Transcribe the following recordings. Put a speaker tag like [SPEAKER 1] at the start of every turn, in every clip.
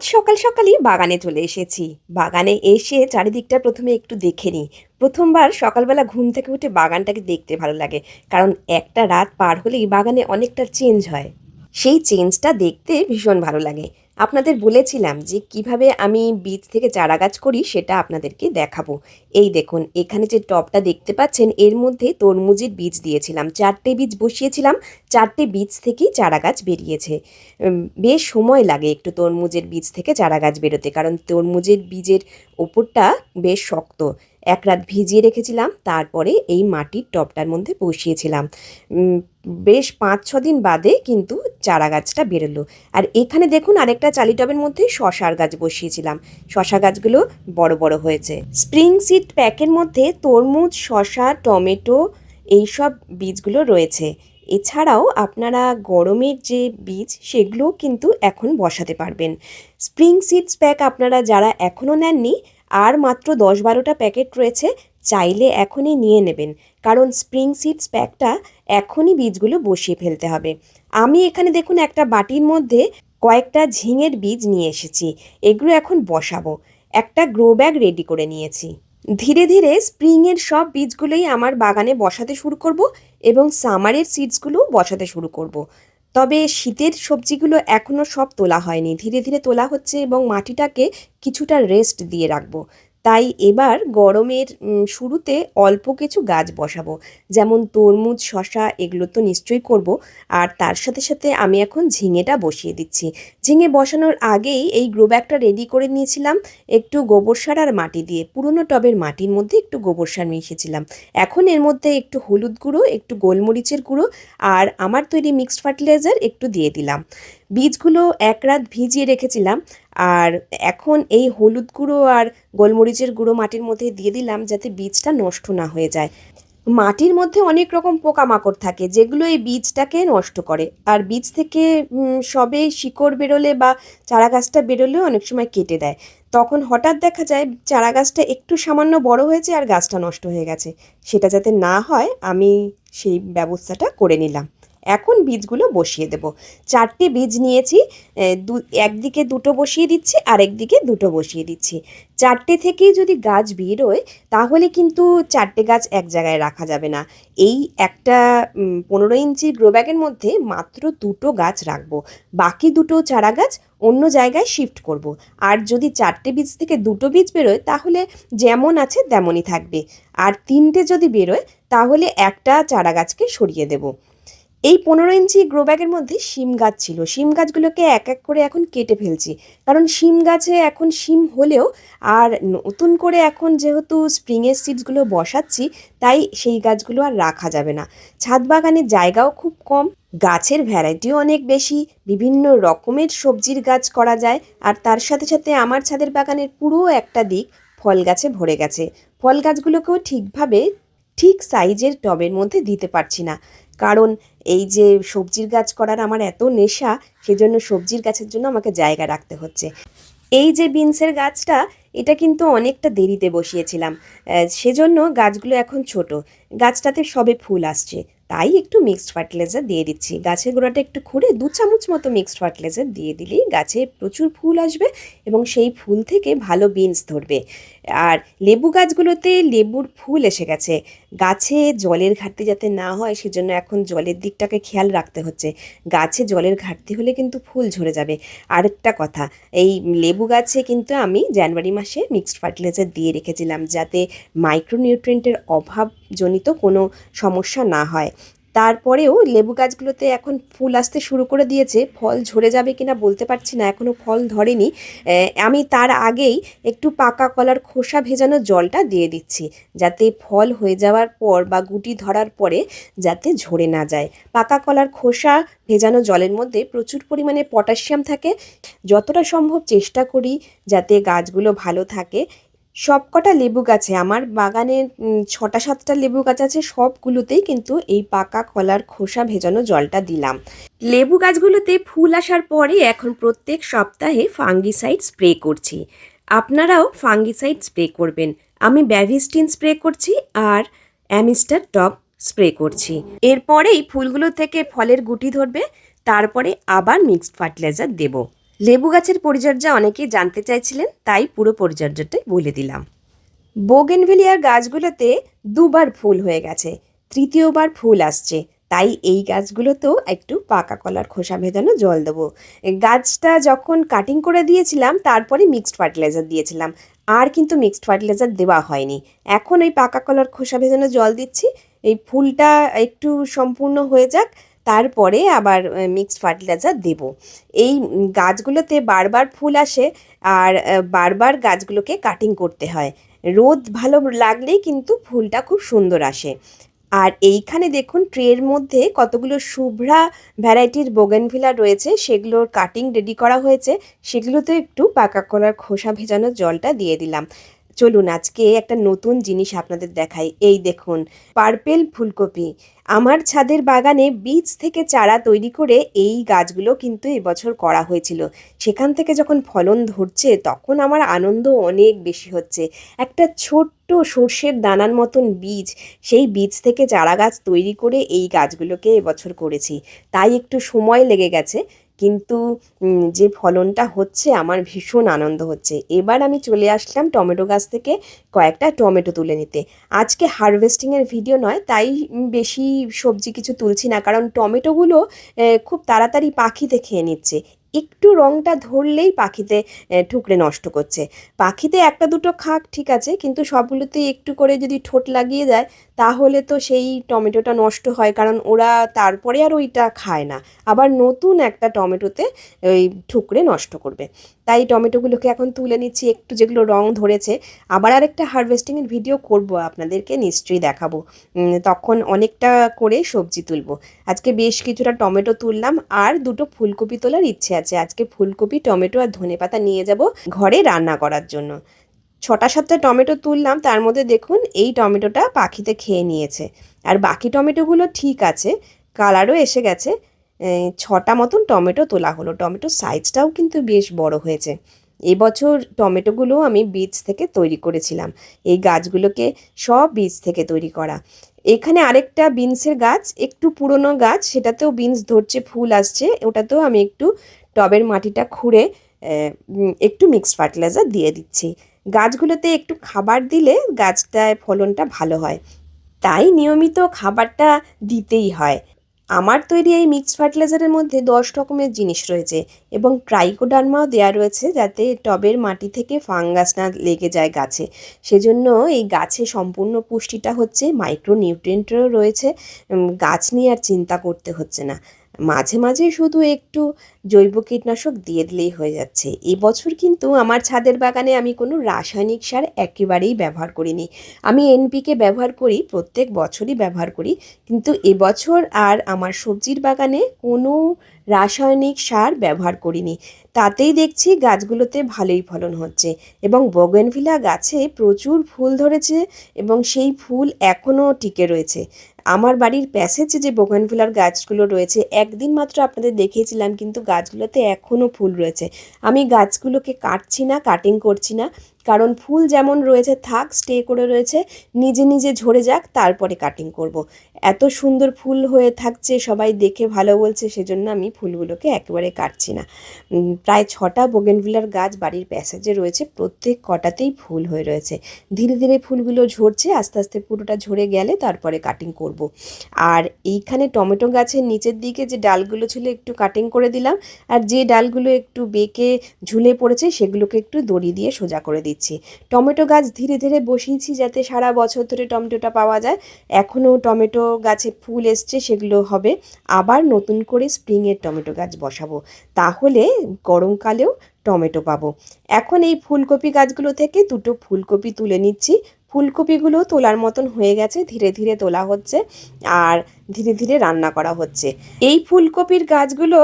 [SPEAKER 1] আজ সকাল সকালই বাগানে চলে এসেছি। বাগানে এসে চারিদিকটা প্রথমে একটু দেখে নিই। প্রথমবার সকালবেলা ঘুম থেকে উঠে বাগানটাকে দেখতে ভালো লাগে, কারণ একটা রাত পার হলেই বাগানে অনেকটা চেঞ্জ হয়। সেই চেঞ্জটা দেখতে ভীষণ ভালো লাগে। আপনাদের বলেছিলাম যে কীভাবে আমি বীজ থেকে চারা গাছ করি সেটা আপনাদেরকে দেখাবো। এই দেখুন, এখানে যে টবটা দেখতে পাচ্ছেন, এর মধ্যে তরমুজের বীজ দিয়েছিলাম। চারটে বীজ বসিয়েছিলাম, চারটে বীজ থেকেই চারা গাছ বেরিয়েছে। বেশ সময় লাগে একটু তরমুজের বীজ থেকে চারা গাছ বেরোতে, কারণ তরমুজের বীজের ওপরটা বেশ শক্ত। এক রাত ভিজিয়ে রেখেছিলাম, তারপরে এই মাটির টবটার মধ্যে বসিয়েছিলাম। বেশ পাঁচ, ছ দিন বাদে কিন্তু চারা গাছটা বেরোলো। আর এখানে দেখুন আরেকটা চালি টবের মধ্যে শশার গাছ বসিয়েছিলাম। শশা গাছগুলো বড় বড় হয়েছে। স্প্রিং সিড প্যাকের মধ্যে তরমুজ, শশা, টমেটো এইসব বীজগুলো রয়েছে। এছাড়াও আপনারা গরমের যে বীজ, সেগুলোও কিন্তু এখন বসাতে পারবেন। স্প্রিং সিডস প্যাক আপনারা যারা এখনও নেননি, আর মাত্র দশ বারোটা প্যাকেট রয়েছে চাইলে এখনই নিয়ে নেবেন। কারণ স্প্রিং সিডস প্যাকটা এখনই বীজগুলো বসিয়ে ফেলতে হবে। আমি এখানে দেখুন একটা বাটির মধ্যে কয়েকটা ঝিঙের বীজ নিয়ে এসেছি। এগুলো এখন বসাবো। একটা গ্রো ব্যাগ রেডি করে নিয়েছি। ধীরে ধীরে স্প্রিংয়ের সব বীজগুলোই আমার বাগানে বসাতে শুরু করব এবং সামারের সিডসগুলোও বসাতে শুরু করব। তবে শীতের সবজিগুলো এখনও সব তোলা হয়নি। ধীরে ধীরে তোলা হচ্ছে এবং মাটিটাকে কিছুটা রেস্ট দিয়ে রাখব। তাই এবার গরমের শুরুতে অল্প কিছু গাছ বসাবো। যেমন তরমুজ শশা এগুলো তো নিশ্চয়ই করব। আর তার সাথে সাথে আমি এখন ঝিঙেটা বসিয়ে দিচ্ছি। ঝিঙে বসানোর আগেই এই গ্রো ব্যাগটা রেডি করে নিয়েছিলাম। একটু গোবর সার আর মাটি দিয়ে, পুরনো টবের মাটির মধ্যে একটু গোবর সার মিশিয়েছিলাম এখন এর মধ্যে একটু হলুদ গুঁড়ো, একটু গোলমরিচের গুঁড়ো আর আমার তৈরি মিক্সড ফার্টিলাইজার একটু দিয়ে দিলাম। বীজগুলো এক রাত ভিজিয়ে রেখেছিলাম। আর এখন এই হলুদ গুঁড়ো আর গোলমরিচের গুঁড়ো মাটির মধ্যে দিয়ে দিলাম যাতে বীজটা নষ্ট না হয়ে যায়। মাটির মধ্যে অনেক রকম পোকামাকড় থাকে, যেগুলো এই বীজটাকে নষ্ট করে। আর বীজ থেকে সবে শিকড় বেরোলে বা চারা গাছটা বেরোলেও অনেক সময় কেটে দেয়। তখন হঠাৎ দেখা যায় চারা গাছটা একটু সামান্য বড় হয়েছে আর গাছটা নষ্ট হয়ে গেছে। সেটা যাতে না হয়, আমি সেই ব্যবস্থাটা করে নিলাম। এখন বীজগুলো বসিয়ে দেব। চারটে বীজ নিয়েছি দু, একদিকে দুটো বসিয়ে দিচ্ছি আর একদিকে দুটো বসিয়ে দিচ্ছি। চারটে থেকেই যদি গাছ বেরোয়, তাহলে কিন্তু চারটে গাছ এক জায়গায় রাখা যাবে না। এই একটা পনেরো ইঞ্চির গ্রো ব্যাগের মধ্যে মাত্র দুটো গাছ রাখব। বাকি দুটো চারা গাছ অন্য জায়গায় শিফট করব। আর যদি চারটে বীজ থেকে দুটো বীজ বেরোয়, তাহলে যেমন আছে তেমনই থাকবে। আর তিনটে যদি বেরোয়, তাহলে একটা চারা গাছকে সরিয়ে দেবো। এই পনেরো ইঞ্চি গ্রো ব্যাগের মধ্যে শিম গাছ ছিল। শিম গাছগুলোকে এক এক করে এখন কেটে ফেলছি। কারণ শিম গাছে এখন শিম হলেও আর নতুন করে এখন যেহেতু স্প্রিংয়ের সিডসগুলো বসাচ্ছি, তাই সেই গাছগুলো আর রাখা যাবে না। ছাদ বাগানে জায়গাও খুব কম, গাছের ভ্যারাইটিও অনেক বেশি, বিভিন্ন রকমের সবজির গাছ করা যায়, আর তার সাথে সাথে আমার ছাদের বাগানের পুরো একটা দিক ফল গাছে ভরে গেছে। ফল গাছগুলোকেও ঠিকভাবে ঠিক সাইজের টবের মধ্যে দিতে পারছি না। কারণ এই যে সবজির গাছ করার আমার এত নেশা, সেজন্য সবজির গাছের জন্য আমাকে জায়গা রাখতে হচ্ছে। এই যে বিনসের গাছটা, এটা কিন্তু অনেকটা দেরিতে বসিয়েছিলাম। সেজন্য গাছগুলো এখন ছোট। গাছটাতে সবে ফুল আসছে। তাই একটু মিক্সড ফার্টিলাইজার দিয়ে দিচ্ছি। গাছের গোড়াটা একটু খুঁড়ে দু চামচ মতো মিক্সড ফার্টিলাইজার দিয়ে দিলেই গাছে প্রচুর ফুল আসবে এবং সেই ফুল থেকে ভালো বিনস ধরবে। আর লেবু গাছগুলোতে লেবুর ফুল এসে গেছে। গাছে জলের ঘাটতি যাতে না হয় সেজন্য এখন জলের দিকটাকে খেয়াল রাখতে হচ্ছে। গাছে জলের ঘাটতি হলে কিন্তু ফুল ঝরে যাবে। আরেকটা কথা, এই লেবু গাছে কিন্তু আমি জানুয়ারি মাসে মিক্সড ফার্টিলাইজার দিয়ে রেখেছিলাম যাতে মাইক্রোনিউট্রিয়েন্টের অভাবজনিত কোনো সমস্যা না হয়। তারপরেও লেবু গাছগুলোতে এখন ফুল আসতে শুরু করে দিয়েছে। ফল ঝরে যাবে কিনা বলতে পারছি না এখনও ফল ধরেনি। আমি তার আগেই একটু পাকা কলার খোসা ভেজানো জলটা দিয়ে দিচ্ছি, যাতে ফল হয়ে যাওয়ার পর বা গুটি ধরার পরে যাতে ঝরে না যায়। পাকা কলার খোসা ভেজানো জলের মধ্যে প্রচুর পরিমাণে পটাশিয়াম থাকে। যতটা সম্ভব চেষ্টা করি যাতে গাছগুলো ভালো থাকে। সবকটা লেবু গাছে আমার বাগানে ছটা, সাতটা লেবু গাছ আছে। সবগুলোতেই কিন্তু এই পাকা কলার খোসা ভেজানো জলটা দিলাম। লেবু গাছগুলোতে ফুল আসার পরে এখন প্রত্যেক সপ্তাহে ফাঙ্গিসাইড স্প্রে করছি। আপনারাও ফাঙ্গিসাইড স্প্রে করবেন। আমি ব্যাভিস্টিন স্প্রে করছি আর অ্যামিস্টার টপ স্প্রে করছি। এরপরেই ফুলগুলো থেকে ফলের গুটি ধরবে, তারপরে আবার মিক্সড ফার্টিলাইজার দেব। লেবু গাছের পরিচর্যা অনেকেই জানতে চাইছিলেন, তাই পুরো পরিচর্যাটাই বলে দিলাম। বোগেনভিলিয়ার গাছগুলোতে দুবার ফুল হয়ে গেছে, তৃতীয়বার ফুল আসছে, তাই এই গাছগুলোতেও একটু পাকা কলার খোসা ভেজানো জল দেবো। গাছটা যখন কাটিং করে দিয়েছিলাম, তারপরে মিক্সড ফার্টিলাইজার দিয়েছিলাম, আর কিন্তু মিক্সড ফার্টিলাইজার দেওয়া হয়নি। এখন এই পাকা কলার খোসা ভেজানো জল দিচ্ছি, এই ফুলটা একটু সম্পূর্ণ হয়ে যাক তারপরে আবার মিক্সড ফার্টিলাইজার দেবো। এই গাছগুলোতে বারবার ফুল আসে আর বারবার গাছগুলোকে কাটিং করতে হয়। রোদ ভালো লাগলেই কিন্তু ফুলটা খুব সুন্দর আসে। আর এইখানে দেখুন, ট্রের মধ্যে কতগুলো শুভ্রা ভ্যারাইটির বোগেনভিলা রয়েছে, সেগুলোর কাটিং রেডি করা হয়েছে। সেগুলোতে একটু পাকা কলার খোসা ভেজানো জলটা দিয়ে দিলাম। চলুন আজকে একটা নতুন জিনিস আপনাদের দেখাই। এই দেখুন পার্পেল ফুলকপি। আমার ছাদের বাগানে বীজ থেকে চারা তৈরি করে এই গাছগুলো কিন্তু এবছর করা হয়েছিল। সেখান থেকে যখন ফলন ধরছে, তখন আমার আনন্দ অনেক বেশি হচ্ছে। একটা ছোট্ট সর্ষের দানার মতন বীজ, সেই বীজ থেকে চারা গাছ তৈরি করে এই গাছগুলোকে এবছর করেছি। তাই একটু সময় লেগে গেছে। কিন্তু যে ফলনটা হচ্ছে আমার ভীষণ আনন্দ হচ্ছে। এবার আমি চলে আসলাম টমেটো গাছ থেকে কয়েকটা টমেটো তুলে নিতে। আজকে হারভেস্টিংয়ের ভিডিও নয়, তাই বেশি সবজি কিছু তুলছি না, কারণ টমেটোগুলো খুব তাড়াতাড়ি পাখিতে খেয়ে নিচ্ছে। একটু রঙটা ধরলেই পাখিতে ঠুকরে নষ্ট করছে। পাখিতে একটা দুটো খাক ঠিক আছে, কিন্তু সবগুলোতেই একটু করে যদি ঠোঁট লাগিয়ে যায় তাহলে তো সেই টমেটোটা নষ্ট হয়, কারণ ওরা তারপরে আর ওইটা খায় না। আবার নতুন একটা টমেটোতে ওই ঠুকরে নষ্ট করবে। তাই টমেটোগুলোকে এখন তুলে নিচ্ছি, একটু যেগুলো রং ধরেছে। আবার আরেকটা হারভেস্টিংয়ের ভিডিও করব, আপনাদেরকে নিশ্চয়ই দেখাবো। তখন অনেকটা করে সবজি তুলবো। আজকে বেশ কিছুটা টমেটো তুললাম, আর দুটো ফুলকপি তোলার ইচ্ছে আছে। আজকে ফুলকপি, টমেটো আর ধনেপাতা নিয়ে যাব ঘরে রান্না করার জন্য। ছটা সাতটা টমেটো তুললাম, তার মধ্যে দেখুন এই টমেটোটা পাখিতে খেয়ে নিয়েছে। আর বাকি টমেটোগুলো ঠিক আছে কালারও এসে গেছে। ছটা মতন টমেটো তোলা হলো। টমেটোর সাইজটাও কিন্তু বেশ বড় হয়েছে। এবছর টমেটোগুলো আমি বীজ থেকে তৈরি করেছিলাম। এই গাছগুলোকে সব বীজ থেকে তৈরি করা। এখানে আরেকটা বিনসের গাছ, একটু পুরনো গাছ, সেটাতেও বিনস ধরছে, ফুল আসছে। ওটাতেও আমি একটু টবের মাটিটা খুঁড়ে একটু মিক্সড ফার্টিলাইজার দিয়ে দিচ্ছি। গাছগুলোতে একটু খাবার দিলে গাছটায় ফলনটা ভালো হয়। তাই নিয়মিত খাবারটা দিতেই হয়। আমার তৈরি এই মিক্সড ফার্টিলাইজারের মধ্যে দশ রকমের জিনিস রয়েছে এবং ট্রাইকোডার্মাও দেওয়া রয়েছে যাতে টবের মাটি থেকে ফাঙ্গাস না লেগে যায় গাছে। সেজন্য এই গাছে সম্পূর্ণ পুষ্টিটা হচ্ছে মাইক্রো নিউট্রিয়েন্টও রয়েছে গাছ নিয়ে আর চিন্তা করতে হচ্ছে না। মাঝে মাঝে শুধু একটু জৈব কীটনাশক দিয়ে দিলেই হয়ে যাচ্ছে। এবছর কিন্তু আমার ছাদের বাগানে আমি কোনো রাসায়নিক সার একেবারেই ব্যবহার করিনি। আমি এনপিকে ব্যবহার করি, প্রত্যেক বছরই ব্যবহার করি। কিন্তু এবছর আর আমার সবজির বাগানে কোনো রাসায়নিক সার ব্যবহার করিনি। তাতেই দেখছি গাছগুলোতে ভালোই ফলন হচ্ছে এবং বগেনভিলা গাছে প্রচুর ফুল ধরেছে এবং সেই ফুল এখনও টিকে রয়েছে। আমার বাড়ির প্যাসেজে যে বোগানভিলার গাছগুলো রয়েছে, একদিন মাত্র আপনাদের দেখিয়েছিলাম, কিন্তু গাছগুলোতে এখনও ফুল রয়েছে আমি গাছগুলোকে কাটছি না কাটিং করছি না, কারণ ফুল যেমন রয়েছে, থাক স্টে করে রয়েছে, নিজে নিজে ঝরে যাক, তারপরে কাটিং করব। এত সুন্দর ফুল হয়ে থাকছে, সবাই দেখে ভালো বলছে, সেজন্য আমি ফুলগুলোকে একেবারে কাটছি না প্রায় ছটা বোগেনভিলার গাছ বাড়ির প্যাসেজে রয়েছে, প্রত্যেক কটাতেই ফুল হয়ে রয়েছে ধীরে ধীরে ফুলগুলো ঝরছে, আস্তে আস্তে পুরোটা ঝরে গেলে তারপরে কাটিং করব। আর এইখানে টমেটো গাছের নিচের দিকে যে ডালগুলো ছিল একটু কাটিং করে দিলাম, আর যে ডালগুলো একটু বেঁকে ঝুলে পড়েছে সেগুলোকে একটু দড়ি দিয়ে সোজা করে দিচ্ছি। টমেটো গাছ ধীরে ধীরে বসিয়েছি যাতে সারা বছর ধরে টমেটোটা পাওয়া যায়। এখনও টমেটো গাছে ফুল এসছে, সেগুলো হবে। আবার নতুন করে স্প্রিংয়ের টমেটো গাছ বসাবো। তাহলে গরমকালেও টমেটো পাবো। এখন এই ফুলকপি গাছগুলো থেকে দুটো ফুলকপি তুলে নিচ্ছি। ফুলকপিগুলো তোলার মতন হয়ে গেছে ধীরে ধীরে তোলা হচ্ছে। আর ধীরে ধীরে রান্না করা হচ্ছে। এই ফুলকপির গাছগুলো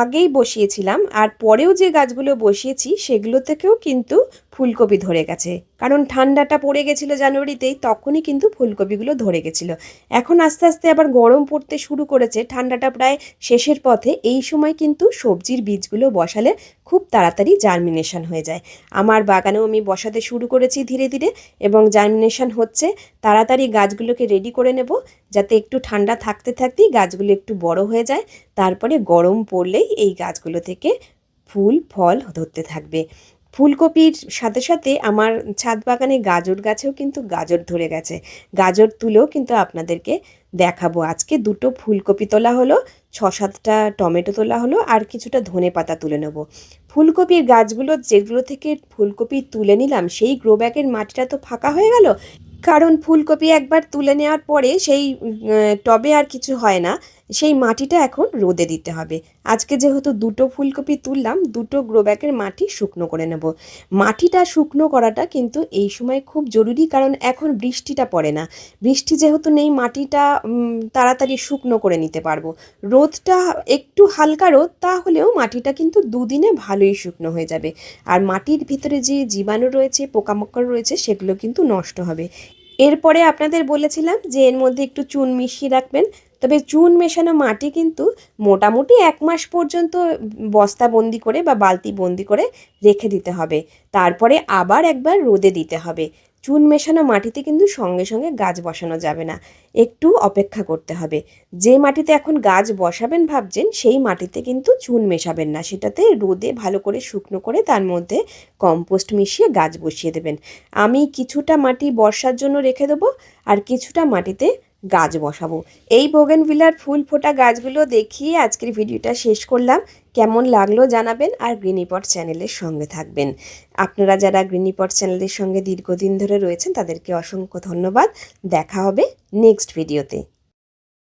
[SPEAKER 1] আগেই বসিয়েছিলাম আর পরেও যে গাছগুলো বসিয়েছি সেগুলো থেকেও কিন্তু ফুলকপি ধরে গেছে। কারণ ঠান্ডাটা পড়ে গেছিল জানুয়ারিতেই তখনই কিন্তু ফুলকপিগুলো ধরে গেছিল। এখন আস্তে আস্তে আবার গরম পড়তে শুরু করেছে। ঠান্ডাটা প্রায় শেষের পথে। এই সময় কিন্তু সবজির বীজগুলো বসালে খুব তাড়াতাড়ি জার্মিনেশন হয়ে যায়। আমার বাগানেও আমি বসাতে শুরু করেছি ধীরে ধীরে এবং জার্মিনেশন হচ্ছে। তাড়াতাড়ি গাছগুলোকে রেডি করে নেব। যাতে একটু ঠান্ডা থাকতে থাকতেই গাছগুলো একটু বড় হয়ে যায়, তারপরে গরম পড়লেই এই গাছগুলো থেকে ফুল, ফল ধরতে থাকবে। ফুলকপির সাথে সাথে আমার ছাদ বাগানে গাজর গাছেও কিন্তু গাজর ধরে গেছে। গাজর তুলেও কিন্তু আপনাদেরকে দেখাবো। আজকে দুটো ফুলকপি তোলা হলো, ছ সাতটা টমেটো তোলা হলো আর কিছুটা ধনে পাতা তুলে নেব। ফুলকপির গাছগুলো যেগুলো থেকে ফুলকপি তুলে নিলাম, সেই গ্রো ব্যাগের মাটিটা তো ফাঁকা হয়ে গেল। কারণ ফুলকপি একবার তুলে নেওয়ার পরে সেই টবে আর কিছু হয় না। সেই মাটিটা এখন রোদে দিতে হবে। আজকে যেহেতু দুটো ফুলকপি তুললাম, দুটো গ্রো ব্যাগের মাটি শুকনো করে নেব। মাটিটা শুকনো করাটা কিন্তু এই সময় খুব জরুরি, কারণ এখন বৃষ্টিটা পড়ে না। বৃষ্টি যেহেতু নেই, মাটিটা তাড়াতাড়ি শুকনো করে নিতে পারব। রোদটা একটু হালকা রোদ, তাহলেও মাটিটা কিন্তু দুদিনে ভালোই শুকনো হয়ে যাবে। আর মাটির ভিতরে যে জীবাণু রয়েছে, পোকামাকড় রয়েছে, সেগুলো কিন্তু নষ্ট হবে। এরপরে আপনাদের বলেছিলাম যে এর মধ্যে একটু চুন মিশিয়ে রাখবেন। তবে চুন মেশানো মাটি কিন্তু মোটামুটি এক মাস পর্যন্ত বস্তা বন্দি করে বা বালতি বন্দি করে রেখে দিতে হবে। তারপরে আবার একবার রোদে দিতে হবে। চুন মেশানো মাটিতে কিন্তু সঙ্গে সঙ্গে গাছ বসানো যাবে না। একটু অপেক্ষা করতে হবে। যে মাটিতে এখন গাছ বসাবেন ভাবছেন, সেই মাটিতে কিন্তু চুন মেশাবেন না। সেটাতে রোদে ভালো করে শুকনো করে তার মধ্যে কম্পোস্ট মিশিয়ে গাছ বসিয়ে দেবেন। আমি কিছুটা মাটি বর্ষার জন্য রেখে দেবো আর কিছুটা মাটিতে গাছ বসাবো। এই বোগেন ভিলার ফুল ফোটা গাছগুলো দেখিয়ে আজকের ভিডিওটা শেষ করলাম। কেমন লাগল জানাবেন আর গ্রিনিপট চ্যানেলের সঙ্গে থাকবেন। আপনারা যারা গ্রিনিপট চ্যানেলের সঙ্গে দীর্ঘদিন ধরে রয়েছেন তাদেরকে অসংখ্য ধন্যবাদ। দেখা হবে নেক্সট ভিডিওতে